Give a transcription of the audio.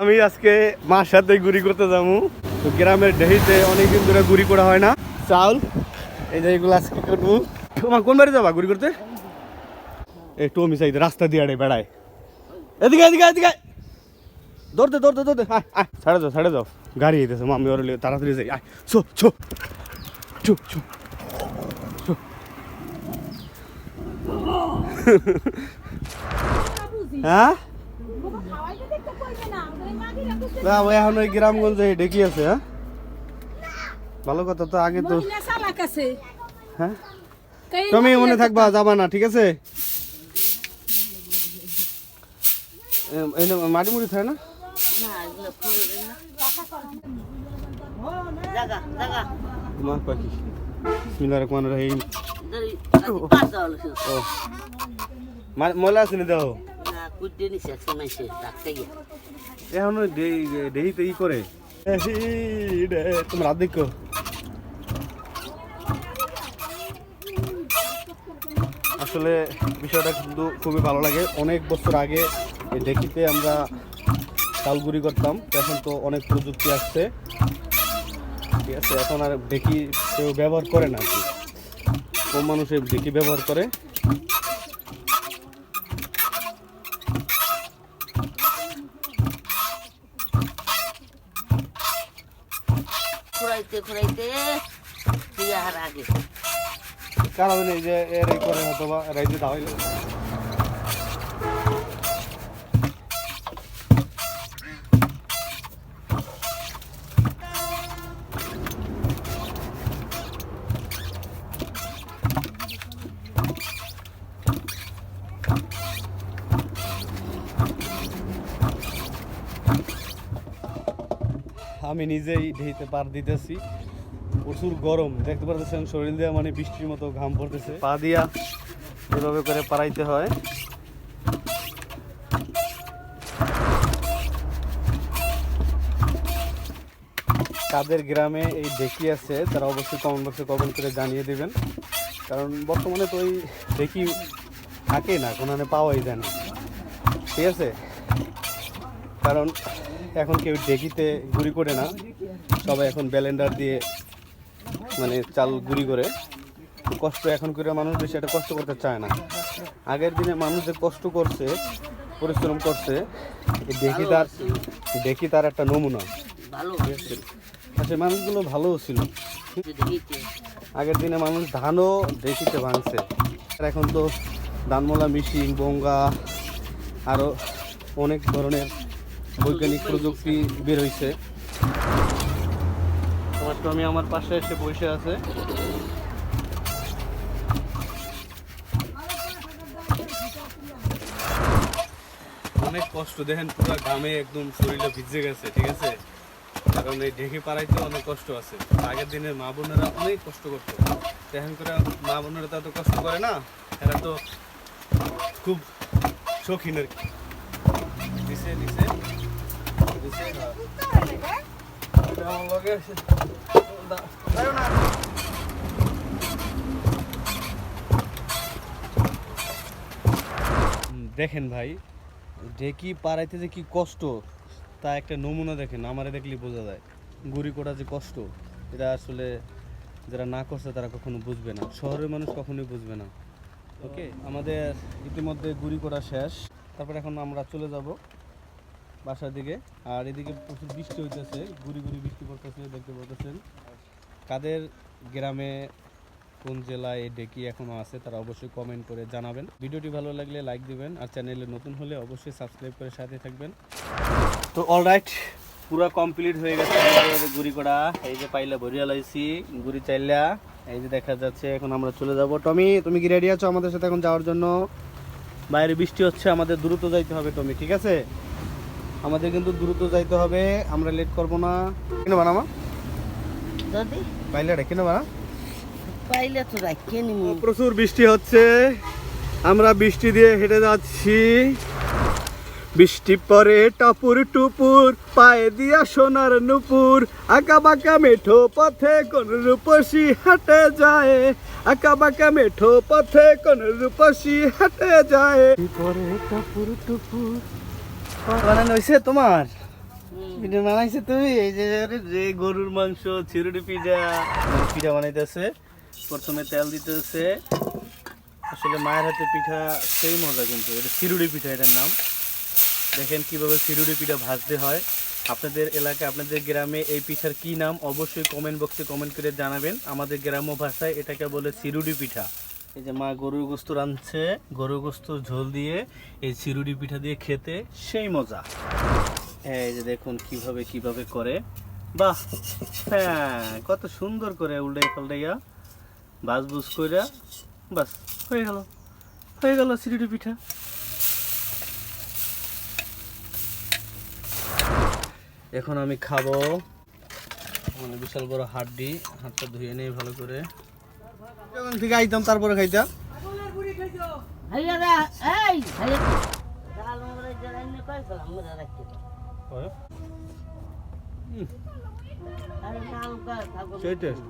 আমি আজকে মার সাথে গুড়ি করতে যাব। তো গ্রামের ডেহিতে অনেকদিন ধরে গুড়ি করা হয় না। চাউল এই যে এগুলো আজকে করব। তোমার কোন বাড়ি যাবা গুড়ি করতে? এই টমি সাইড রাস্তা দিয়ে আড়ে বেড়ায়। এদিকে এদিকে এদিকে। দৌড়তে দৌড়তে দৌড়তে। আয় আয়, ছাড়ে যাও ছাড়ে যাও গাড়ি আইতেছে মামি ওর তাড়াতাড়ি যাই। আয় ছো। ছো ছো। ছো। হ্যাঁ? না ওই এখন ওই গ্রামগঞ্জে ডেকে আছে হ্যাঁ? ভালো কথা তো আগে তো হ্যাঁ? তুমি মনে থাকবা যাবা না ঠিক আছে? মাটি মুড়ি থাকে না? তোমার পাখি। বিসমিল্লাহ রহমান রহিম। ময়লা আছে নি দাও? এখন ই করে। তোমার দেখো। আসলে বিষয়টা কিন্তু খুবই ভালো লাগে। অনেক বছর আগে এই ডেকিতে আমরা চালগুড়ি করতাম এখন তো অনেক প্রযুক্তি আসছে। ঠিক আছে এখন আর ডেকি কেউ ব্যবহার করে না আর কি। কম মানুষের ডেকি ব্যবহার করে। Khuraite khuraite dia har age কারণ এই যে এর এই করে হয়তো বা রাইতে দাওয়াইলে আমি নিজেই ঢেইতে পার দিতেছি। প্রচুর গরম, দেখতে পারতেছেন, শরীর দিয়ে মানে বৃষ্টির মতো ঘাম পড়তেছে। পা দিয়া এভাবে করে পারাইতে হয়। কাদের গ্রামে এই ডেকি আছে, তারা অবশ্যই কমেন্ট বক্সে কমেন্ট করে জানিয়ে দেবেন। কারণ বর্তমানে তো ওই ডেকি থাকে না কোনখানে পাওয়াই যায় না। ঠিক আছে? কারণ এখন কেউ ডেকিতে গুড়ি করে না। সবাই এখন ব্যালেন্ডার দিয়ে মানে চাল গুঁড়ি করে। কষ্ট এখন করে মানুষ বেশি একটা কষ্ট করতে চায় না। আগের দিনে মানুষ যে কষ্ট করছে পরিশ্রম করছে দেখি তার দেখি তার একটা নমুনা। আর সেই মানুষগুলো ভালোও ছিল। আগের দিনে মানুষ ধানও দেখিতে ভাঙছে। আর এখন তো ধানমলা মিশিং বঙ্গা আরও অনেক ধরনের বৈজ্ঞানিক প্রযুক্তি বের হয়েছে আমার টমি আমার পাশে এসে বসে আছে। অনেক কষ্ট, দেখেন পুরো গ্রামে একদম শরীরটা ভিজে গেছে, ঠিক আছে? কারণ এই ঢেকে পাড়াইতে অনেক কষ্ট আছে। আগের দিনের মা বোনেরা অনেক কষ্ট করতো। এখন করে মা বোনেরা তো কষ্ট করে না, এরা তো খুব শৌখিন আর কি। নিচে নিচে। দেখেন ভাই ঢেকি পাড়াইতে যে কি কষ্ট, তা একটা নমুনা দেখেন, আমারে দেখলে বোঝা যায়। গুড়ি কোটা যে কষ্ট, এটা আসলে যারা না করছে তারা কখনো বুঝবে না। শহরের মানুষ কখনোই বুঝবে না। ওকে আমাদের ইতিমধ্যে গুড়ি করা শেষ। তারপর এখন আমরা চলে যাব। বাসার দিকে। আর এদিকে প্রচুর বৃষ্টি হইতেছে, গুড়ি গুড়ি বৃষ্টি পড়তেছে, দেখতে পাচ্ছেন কাদের গ্রামে কোন জেলায় ডেকি এখনও আছে, তারা অবশ্যই কমেন্ট করে জানাবেন। ভিডিওটি ভালো লাগলে লাইক দিবেন, আর চ্যানেলে নতুন হলে অবশ্যই সাবস্ক্রাইব করে সাথে থাকবেন। তো অলরাইট পুরো কমপ্লিট হয়ে গেছে গুড়ি করা এই যে পাইলা ভরিয়া লাইছি, গুড়ি চাইলা। এই যে দেখা যাচ্ছে, এখন আমরা চলে যাব। টমি, তুমি কি রেডি আছো আমাদের সাথে এখন যাওয়ার জন্য? বাইরে বৃষ্টি হচ্ছে, আমাদের দ্রুত যাইতে হবে টমি, ঠিক আছে? আমাদের কিন্তু দ্রুত যাইতে হবে আমরা লেট করব না। কেন বানামা যদি পাইলে কেন বানা পাইলে তো রাখে নি। প্রচুর বৃষ্টি হচ্ছে। আমরা বৃষ্টি দিয়ে হেঁটে যাচ্ছি। বৃষ্টি পরে টাপুর টুপুর পায়ে দিয়া সোনার নুপুর। আঁকা বাঁকা মেঠো পথে কোন রূপসী হাঁটে যায়। আঁকা বাঁকা মেঠো পথে কোন রূপসী হাঁটে যায়। পরে টাপুর টুপুর বানানো হয়েছে তোমার? পিঠা বানাইছে তুমি? এই যে যে গরুর মাংস চিরুটি পিঠা। পিঠা বানাইতেছে। প্রথমে তেল দিতেছে। আসলে মায়ের হাতে পিঠা সেই মজা কিন্তু। এটা চিরুটি পিঠা, এটার নাম। দেখেন কীভাবে চিরুটি পিঠা ভাজতে হয়। আপনাদের এলাকায়, আপনাদের গ্রামে এই পিঠার কি নাম? অবশ্যই কমেন্ট বক্সে কমেন্ট করে জানাবেন। আমাদের গ্রাম্য ভাষায় এটাকে বলে চিরুটি পিঠা। এই যে মা গরুর গোস্ত রাঁধছে, গরুর গোস্ত ঝোল দিয়ে এই চিরুটি পিঠা দিয়ে খেতে সেই মজা। হ্যাঁ এই যে দেখুন কীভাবে কীভাবে করে। বাহ হ্যাঁ কত সুন্দর করে উল্টাই পাল্টাইয়া বাস বুস কইরা বাস, হয়ে গেল হয়ে গেল চিরুড়ি পিঠা। এখন আমি খাব। মানে বিশাল বড় হাড্ডি, হাতটা ধুয়ে নিয়ে ভালো করে যখন থেকে আইতাম তারপরে খাইতাম। সেই টেস্ট